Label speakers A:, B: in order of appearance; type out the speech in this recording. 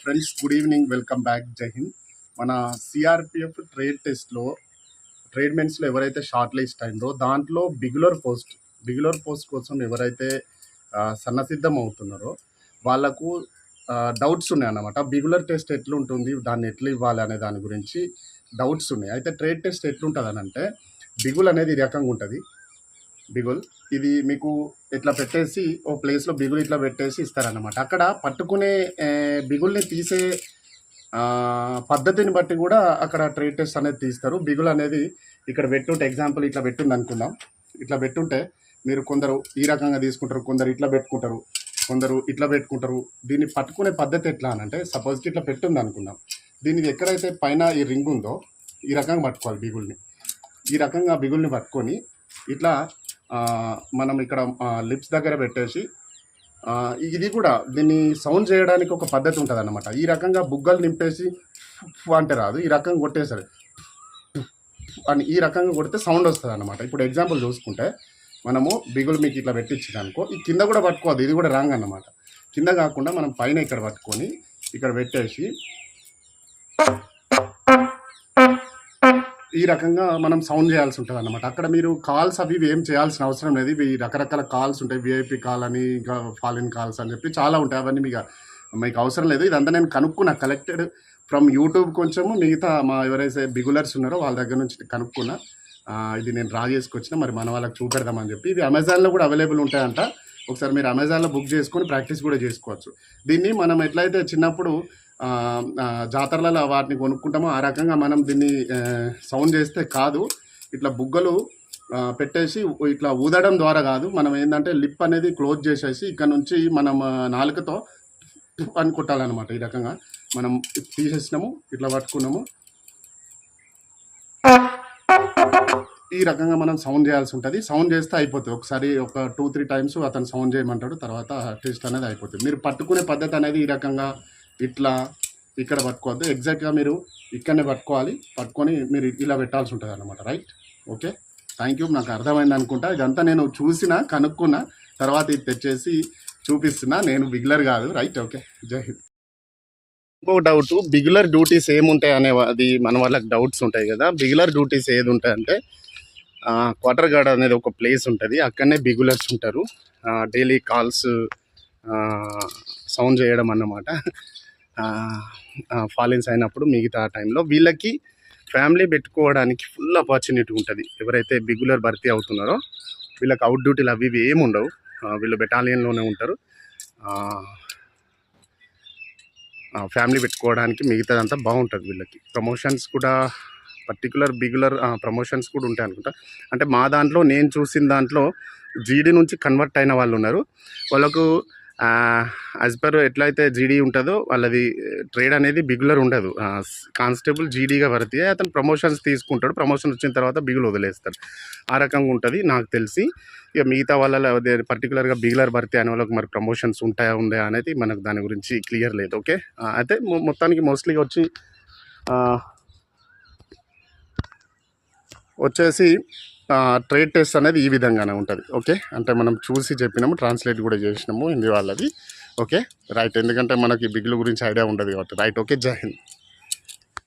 A: Friends good evening welcome back జై హింద్ మన CRPF trade టెస్ట్లో ట్రేడ్మెంట్స్లో ఎవరైతే షార్ట్ లిస్ట్ అయిందో దాంట్లో బిగులర్ పోస్ట్ బిగులర్ పోస్ట్ కోసం ఎవరైతే సన్నసిద్ధం అవుతున్నారో వాళ్ళకు డౌట్స్ ఉన్నాయి అన్నమాట. బిగులర్ టెస్ట్ ఎట్లుంటుంది దాన్ని ఎట్లా ఇవ్వాలి అనే దాని గురించి డౌట్స్ ఉన్నాయి. అయితే ట్రేడ్ టెస్ట్ ఎట్లుంటుంది అని అంటే బిగుల్ అనేది ఈ రకంగా ఉంటుంది. బిగుల్. ఇది మీకు ఇట్లా పెట్టేసి ఓ ప్లేస్లో బిగులు ఇట్లా పెట్టేసి ఇస్తారన్నమాట. అక్కడ పట్టుకునే బిగుల్ని తీసే పద్ధతిని బట్టి కూడా అక్కడ ట్రేడ్ టెస్ట్ అనేది తీస్తారు. బిగులు అనేది ఇక్కడ పెట్టుంటే ఎగ్జాంపుల్ ఇట్లా పెట్టుంది అనుకుందాం. ఇట్లా పెట్టుంటే మీరు కొందరు ఈ రకంగా తీసుకుంటారు కొందరు ఇట్లా పెట్టుకుంటారు కొందరు ఇట్లా పెట్టుకుంటారు. దీన్ని పట్టుకునే పద్ధతి ఎట్లా అని అంటే సపోజ్కి ఇట్లా పెట్టుంది అనుకుందాం. దీనికి ఎక్కడైతే పైన ఈ రింగ్ ఉందో ఈ రకంగా పట్టుకోవాలి బిగుల్ని. ఈ రకంగా బిగుల్ని పట్టుకొని ఇట్లా మనం ఇక్కడ లిప్స్ దగ్గర పెట్టేసి ఇది కూడా దీన్ని సౌండ్ చేయడానికి ఒక పద్ధతి ఉంటుంది అనమాట ఈ రకంగా బుగ్గలు నింపేసి ఫు అంటే రాదు ఈ రకంగా కొట్టేసరి అని ఈ రకంగా కొడితే సౌండ్ వస్తుంది అనమాట ఇప్పుడు ఎగ్జాంపుల్ చూసుకుంటే మనము బిగులు మీకు ఇట్లా పెట్టించింది అనుకో ఈ కింద కూడా పట్టుకోవద్దు ఇది కూడా రాంగ్ అనమాట కింద కాకుండా మనం పైన ఇక్కడ పట్టుకొని ఇక్కడ పెట్టేసి ఈ రకంగా మనం సౌండ్ చేయాల్సి ఉంటుంది అనమాట అక్కడ మీరు కాల్స్ అవి ఏం చేయాల్సిన అవసరం లేదు. ఇవి రకరకాల కాల్స్ ఉంటాయి. విఐపి కాల్ అని ఇంకా ఫాలిన్ కాల్స్ అని చెప్పి చాలా ఉంటాయి. అవన్నీ మీకు మీకు అవసరం లేదు. ఇదంతా నేను కనుక్కున్నా కలెక్టెడ్ ఫ్రమ్ యూట్యూబ్ కొంచెము. మిగతా మా ఎవరైతే బిగులర్స్ ఉన్నారో వాళ్ళ దగ్గర నుంచి కనుక్కున్నా. ఇది నేను డ్రా చేసుకొచ్చిన మరి మన వాళ్ళకి చూపెడదామని చెప్పి. ఇవి అమెజాన్లో కూడా అవైలబుల్ ఉంటాయంట. ఒకసారి మీరు అమెజాన్లో బుక్ చేసుకొని ప్రాక్టీస్ కూడా చేసుకోవచ్చు. దీన్ని మనం ఎట్లయితే చిన్నప్పుడు జాతరలలో వాటిని కొనుక్కుంటామో ఆ రకంగా మనం దీన్ని సౌండ్ చేస్తే కాదు. ఇట్లా బుగ్గలు పెట్టేసి ఇట్లా ఊదడం ద్వారా కాదు. మనం ఏంటంటే లిప్ అనేది క్లోజ్ చేసేసి ఇక్కడ నుంచి మనం నాలుకతో అని కొట్టాలన్నమాట ఈ రకంగా. మనం తీసేసినాము ఇట్లా పట్టుకున్నాము. ఈ రకంగా మనం సౌండ్ చేయాల్సి ఉంటుంది. సౌండ్ చేస్తే అయిపోతుంది. ఒకసారి ఒక టూ త్రీ టైమ్స్ అతను సౌండ్ చేయమంటాడు తర్వాత టేస్ట్ అనేది అయిపోతుంది. మీరు పట్టుకునే పద్ధతి అనేది ఈ రకంగా ఇట్లా ఇక్కడ పట్టుకోవద్దు. ఎగ్జాక్ట్గా మీరు ఇక్కడనే పట్టుకోవాలి. పట్టుకొని మీరు ఇలా పెట్టాల్సి ఉంటుంది అనమాట రైట్ ఓకే థ్యాంక్ యూ నాకు అర్థమైంది అనుకుంటా. ఇదంతా నేను చూసిన కనుక్కున్న తర్వాత ఇది తెచ్చేసి చూపిస్తున్నా. నేను బిగులర్ కాదు. రైట్ ఓకే జై హింద్. ఇంకో డౌట్ బిగులర్ డ్యూటీస్ ఏముంటాయి అనే అది మన వాళ్ళకి డౌట్స్ ఉంటాయి కదా. బిగులర్ డ్యూటీస్ ఏది ఉంటాయంటే క్వార్టర్ గార్డ్ అనేది ఒక ప్లేస్ ఉంటుంది. అక్కడనే బిగులర్స్ ఉంటారు. డైలీ కాల్స్ సౌండ్ చేయడం అన్నమాట. ఫాలిన్స్ అయినప్పుడు మిగతా టైంలో వీళ్ళకి ఫ్యామిలీ పెట్టుకోవడానికి ఫుల్ ఆపర్చునిటీ ఉంటుంది. ఎవరైతే బిగులర్ భర్తీ అవుతున్నారో వీళ్ళకి అవుట్ డ్యూటీలు అవి ఇవి ఏమి ఉండవు. వీళ్ళు బెటాలియన్లోనే ఉంటారు. ఫ్యామిలీ పెట్టుకోవడానికి మిగతాదంతా బాగుంటుంది వీళ్ళకి. ప్రమోషన్స్ కూడా పర్టికులర్ బిగులర్ ప్రమోషన్స్ కూడా ఉంటాయి అనుకుంటా. అంటే మా దాంట్లో నేను చూసిన దాంట్లో జీడీ నుంచి కన్వర్ట్ అయిన వాళ్ళు ఉన్నారు. వాళ్ళకు యాజ్ పర్ ఎట్లయితే జీడీ ఉంటుందో వాళ్ళది ట్రేడ్ అనేది బిగులర్ ఉండదు. కానిస్టేబుల్ జీడీగా భర్తీ అతను ప్రమోషన్స్ తీసుకుంటాడు. ప్రమోషన్ వచ్చిన తర్వాత బిగులు వదిలేస్తాడు. ఆ రకంగా ఉంటుంది నాకు తెలిసి. ఇక మిగతా వాళ్ళ పర్టికులర్గా బిగులర్ భర్తీ అనే వాళ్ళకి మరి ప్రమోషన్స్ ఉంటాయా ఉందా అనేది మనకు దాని గురించి క్లియర్ లేదు. ఓకే అయితే మొత్తానికి మోస్ట్లీగా వచ్చి వచ్చేసి ట్రేడ్ టెస్ట్ అనేది ఈ విధంగానే ఉంటుంది ఓకే? అంటే మనం చూసి చెప్పినాము ట్రాన్స్లేట్ కూడా చేసినాము హిందీ వాళ్ళది ఓకే? రైట్ ఎందుకంటే మనకి బిగ్లు గురించి ఐడియా ఉండదు కాబట్టి. Right okay? జై హింద్.